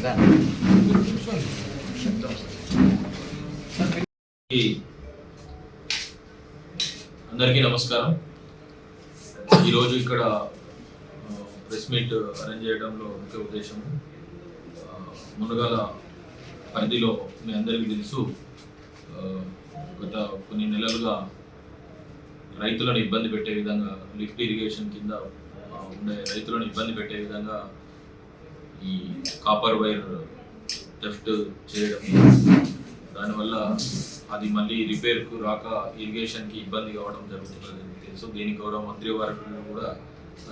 కదా. అందరికీ నమస్కారం. ఈరోజు ఇక్కడ ప్రెస్ మీట్ అరేంజ్ చేయడంలో ముఖ్య ఉద్దేశం మునగాల పరిధిలో మీ అందరికీ తెలుసు గత కొన్ని నెలలుగా రైతులను ఇబ్బంది పెట్టే విధంగా లిఫ్ట్ ఇరిగేషన్ కింద ఉండే రైతులను ఇబ్బంది పెట్టే విధంగా ఈ కాపర్ వైర్ థెఫ్ట్ చేయడం. దానివల్ల అది మళ్ళీ రిపేర్కు రాక ఇరిగేషన్కి ఇబ్బంది కావడం జరుగుతుంది సో తెలుసు గౌరవ మంత్రి వారు కూడా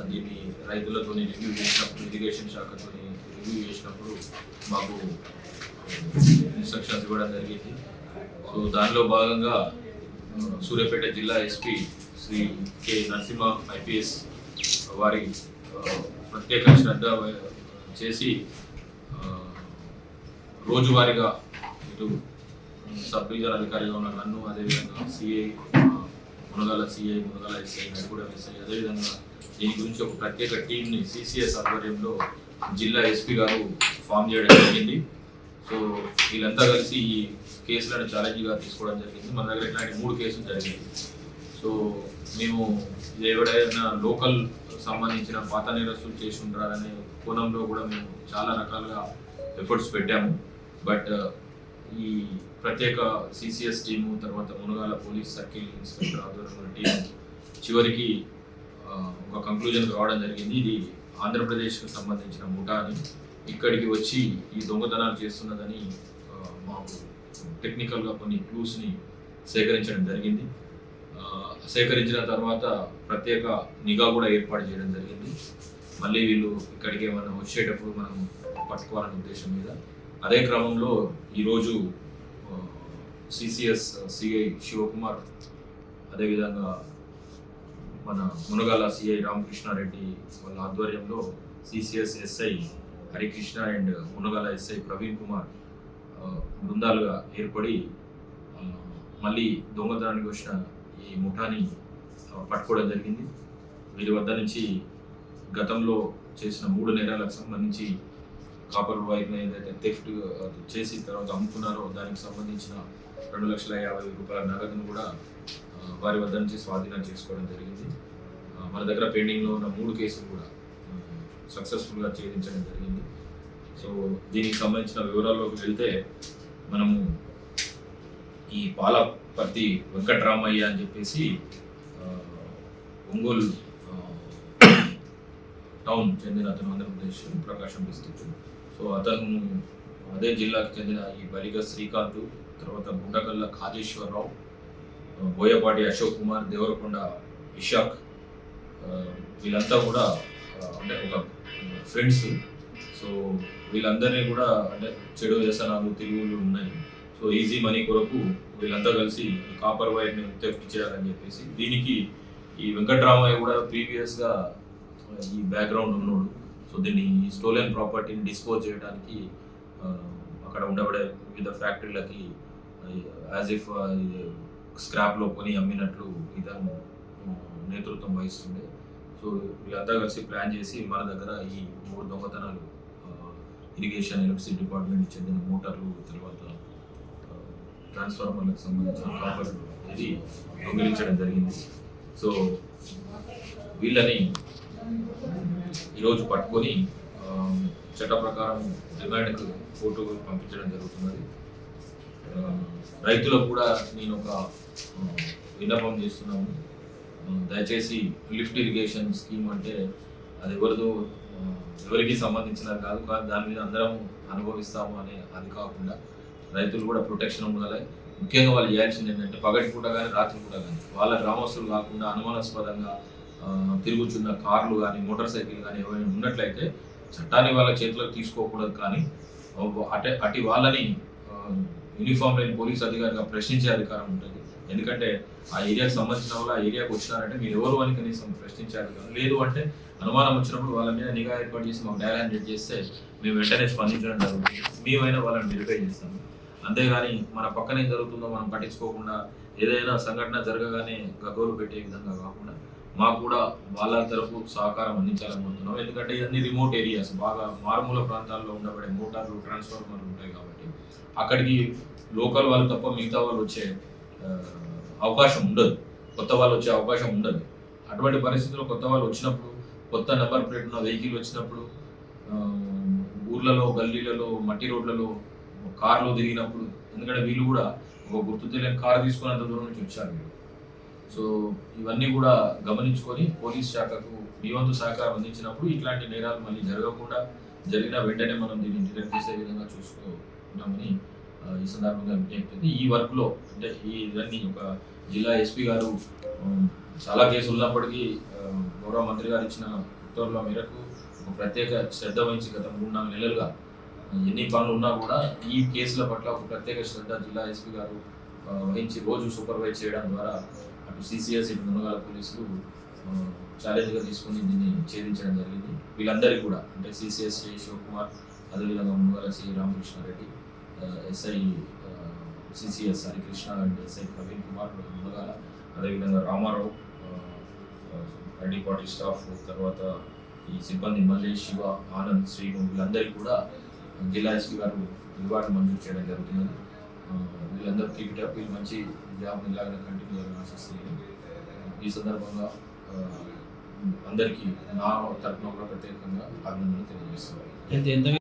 దీన్ని రైతులతో రివ్యూ చేసినప్పుడు ఇరిగేషన్ శాఖతో రివ్యూ చేసినప్పుడు మాకు ఇన్స్ట్రక్షన్స్ ఇవ్వడం జరిగింది. సో దానిలో భాగంగా సూర్యాపేట జిల్లా SP Shri K Narasimha IPS వారి ప్రత్యేక శ్రద్ధ చేసి రోజువారీగా ఇటు సబ్ డివిజన్ అధికారిగా ఉన్న నన్ను అదేవిధంగా CI Munagala CI Munagala SI నడుగుడ SI అదేవిధంగా దీని గురించి ఒక ప్రత్యేక టీంని సిసిఎస్ ఆధ్వర్యంలో జిల్లా ఎస్పీ గారు ఫామ్ చేయడం జరిగింది. సో వీళ్ళంతా కలిసి ఈ కేసులను ఛాలెంజ్గా తీసుకోవడం జరిగింది. మన దగ్గర ఇట్లాంటి మూడు కేసులు జరిగింది సో మేము ఎవడైనా లోకల్ సంబంధించిన పాత నేరస్తులు చేసి ఉంటారనే కోణంలో కూడా మేము చాలా రకాలుగా ఎఫర్ట్స్ పెట్టాము. బట్ ఈ ప్రత్యేక సిసిఎస్ టీము తర్వాత మునగాల పోలీస్ సర్కిల్ ఇన్స్పెక్టర్ ఆధ్వర్యంలో టీం చివరికి ఒక కంక్లూజన్ రావడం జరిగింది. ఇది ఆంధ్రప్రదేశ్కి సంబంధించిన ముఠా అని. ఇక్కడికి వచ్చి ఈ దొంగతనాలు చేస్తున్నదని మాకు టెక్నికల్గా కొన్ని క్లూస్ని సేకరించడం జరిగింది. సేకరించిన తర్వాత ప్రత్యేక నిఘా కూడా ఏర్పాటు చేయడం జరిగింది. మళ్ళీ వీళ్ళు ఇక్కడికి ఏమైనా వచ్చేటప్పుడు మనం పట్టుకోవాలనే ఉద్దేశం మీద. అదే క్రమంలో ఈరోజు సిసిఎస్ సిఐ శివకుమార్ అదేవిధంగా మన మునగాల సిఐ రామకృష్ణారెడ్డి వాళ్ళ ఆధ్వర్యంలో CCS SI Harikrishna and Munagala SI Praveen Kumar బృందాలుగా ఏర్పడి మళ్ళీ దొంగతనానికి వచ్చిన ఈ ముఠాని పట్టుకోవడం జరిగింది. వీరి వద్ద నుంచి గతంలో చేసిన మూడు నేరాలకు సంబంధించి కాపర్ వైర్ని ఏదైతే థెఫ్ట్ చేసి తర్వాత అమ్ముకున్నారో దానికి సంబంధించిన రెండు లక్షల యాభై రూపాయల నగదును కూడా వారి వద్ద నుంచి స్వాధీనం చేసుకోవడం జరిగింది. మన దగ్గర పెండింగ్లో ఉన్న మూడు కేసులు కూడా సక్సెస్ఫుల్గా ఛేదించడం జరిగింది. సో దీనికి సంబంధించిన వివరాల్లోకి వెళ్తే మనము ఈ పాల పాలపర్తి వెంకట్రామయ్య అని చెప్పేసి ఒంగోలు టౌన్ చెందిన అతను ఆంధ్రప్రదేశ్ ప్రకాశం డిస్టిక్ సో అతను అదే జిల్లాకు చెందిన ఈ బలిగ శ్రీకాంత్ తర్వాత గుండకల్ల కాజేశ్వరరావు బోయపాటి అశోక్ కుమార్ దేవరకొండ ఇషాక్ వీళ్ళంతా కూడా అంటే ఒక ఫ్రెండ్స్. సో వీళ్ళందరినీ కూడా అంటే చెడు వ్యసనాలు తిరుగులు ఉన్నాయి. సో ఈజీ మనీ కొరకు వీళ్ళంతా కలిసి ఈ కాపర్ వైర్ని థెఫ్ట్ చేయాలని చెప్పేసి దీనికి ఈ వెంకట్రామయ్య కూడా ప్రీవియస్గా ఈ బ్యాక్గ్రౌండ్ ఉన్నాడు. సో దీన్ని ఈ స్టోలెన్ ప్రాపర్టీని డిస్పోజ్ చేయడానికి అక్కడ ఉండబడే వివిధ ఫ్యాక్టరీలకి యాజ్ ఇఫ్ స్క్రాప్లో కొని అమ్మినట్లు ఇతను నేతృత్వం వహిస్తుండే. సో వీళ్ళంతా కలిసి ప్లాన్ చేసి మన దగ్గర ఈ మూడు దొంగతనాలు ఇరిగేషన్ ఎలక్ట్రిసిటీ డిపార్ట్మెంట్ చెందిన మోటార్లు తర్వాత ట్రాన్స్ఫార్మర్లకు సంబంధించిన కాపర్ ఇది దొంగిలించడం జరిగింది. సో వీళ్ళని ఈరోజు పట్టుకొని చట్ట ప్రకారం రిమాండ్కు కోర్టుకు పంపించడం జరుగుతున్నది. రైతులకు కూడా నేను ఒక విన్నపం చేస్తున్నాము దయచేసి లిఫ్ట్ ఇరిగేషన్ స్కీమ్ అంటే అది ఎవరిదో ఎవరికి సంబంధించినది కాదు కానీ దాని మీద అందరం అనుభవిస్తాము అనే అది కాకుండా రైతులు కూడా ప్రొటెక్షన్ ఉండాలి. ముఖ్యంగా వాళ్ళు చేయాల్సింది ఏంటంటే పగటి పూట కానీ రాత్రి పూట కానీ వాళ్ళ గ్రామస్తులు కాకుండా అనుమానాస్పదంగా తిరుగుచున్న తిరుగుతున్న కార్లు కానీ మోటార్ సైకిల్ కానీ ఏమైనా ఉన్నట్లయితే చట్టాన్ని వాళ్ళ చేతిలోకి తీసుకోకూడదు కానీ అటే అటు వాళ్ళని యూనిఫామ్ లేని పోలీస్ అధికారిగా ప్రశ్నించే అధికారం ఉంటుంది. ఎందుకంటే ఆ ఏరియాకి సంబంధించిన వాళ్ళు ఆ ఏరియాకి వచ్చినారంటే మీరు ఎవరు అని కనీసం ప్రశ్నించే అధికారం లేదు అంటే అనుమానం వచ్చినప్పుడు వాళ్ళ మీద నిఘా ఏర్పాటు చేసి మాకు డైల్ హ్యాండ్ చేస్తే మేము వెంటనే స్పందించడం జరుగుతుంది. మేమైనా వాళ్ళని వెరిఫై చేస్తాము. అంతేగాని మన పక్కనే జరుగుతుందో మనం పట్టించుకోకుండా ఏదైనా సంఘటన జరగగానే గగ్గోలు పెట్టే విధంగా కాకుండా మాకు కూడా వాళ్ళ తరపు సహకారం అందించాలనుకుంటున్నాం ఎందుకంటే ఇవన్నీ రిమోట్ ఏరియాస్ బాగా మారుమూల ప్రాంతాల్లో ఉండబడే మోటార్లు ట్రాన్స్ఫార్మర్లు ఉంటాయి కాబట్టి అక్కడికి లోకల్ వాళ్ళు తప్ప మిగతా వాళ్ళు వచ్చే అవకాశం ఉండదు. కొత్త వాళ్ళు వచ్చే అవకాశం ఉండదు. అటువంటి పరిస్థితుల్లో కొత్త వాళ్ళు వచ్చినప్పుడు కొత్త నెంబర్ ప్లేట్ ఉన్న వెహికల్ వచ్చినప్పుడు ఊర్లలో గల్లీలలో మట్టి రోడ్లలో కారులో తిరిగినప్పుడు ఎందుకంటే వీళ్ళు కూడా ఒక గుర్తు తెలియని కారు తీసుకున్నంత దూరం నుంచి వచ్చారు వీళ్ళు. సో ఇవన్నీ కూడా గమనించుకొని పోలీస్ శాఖకు మీ వంతు సహకారం అందించినప్పుడు ఇట్లాంటి నేరాలు మళ్ళీ జరగకుండా జరిగిన వెంటనే మనం దీన్ని డిటెక్ట్ చేసే విధంగా చూసుకున్నామని ఈ సందర్భంగా విజ్ఞప్తి ఈ వర్క్లో అంటే ఈ ఇవన్నీ ఒక జిల్లా ఎస్పీ గారు చాలా కేసులు ఉన్నప్పటికీ గౌరవ మంత్రి గారు ఇచ్చిన ఉత్తర్వుల మేరకు ఒక ప్రత్యేక శ్రద్ధ వహించి గత మూడు నాలుగు నెలలుగా ఎన్ని పనులు ఉన్నా కూడా ఈ కేసుల పట్ల ఒక ప్రత్యేక శ్రద్ధ జిల్లా ఎస్పీ గారు వహించి రోజు సూపర్వైజ్ చేయడం ద్వారా అటు సిసిఎస్ ఇటు మునగాల పోలీసులు ఛాలెంజ్గా తీసుకుని దీన్ని ఛేదించడం జరిగింది. వీళ్ళందరికీ కూడా అంటే సిసిఎస్ శివకుమార్ అదేవిధంగా Munagala C Ramakrishna Reddy SI CCS Harikrishna and SI Praveen Kumar Munagala అదేవిధంగా రామారావు ఐడి పార్టీ స్టాఫ్ తర్వాత ఈ సిబ్బంది మల్లేష్ శివ ఆనంద్ శ్రీను వీళ్ళందరికీ కూడా జిల్లా ఎస్పీ గారు రివార్డు మంజూరు చేయడం జరుగుతున్నది. వీళ్ళందరూ కీప్ అప్ వీళ్ళు మంచి జాబ్ ఇలాగనే కంటిన్యూ ఆశిస్తున్నాను. ఈ సందర్భంగా అందరికీ నా తరఫున కూడా ప్రత్యేకంగా అభినందనలు తెలియజేస్తున్నాను.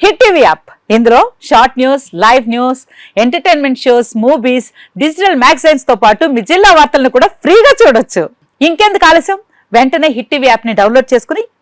హిట్ టీవీ యాప్ ఇందులో short news live news entertainment shows movies digital మ్యాగజైన్స్తో పాటు మీ జిల్లా వార్తలను కూడా ఫ్రీగా చూడొచ్చు. ఇంకెందుకు ఆలస్యం? వెంటనే హిట్ టీవీ యాప్ని డౌన్లోడ్ చేసుకుని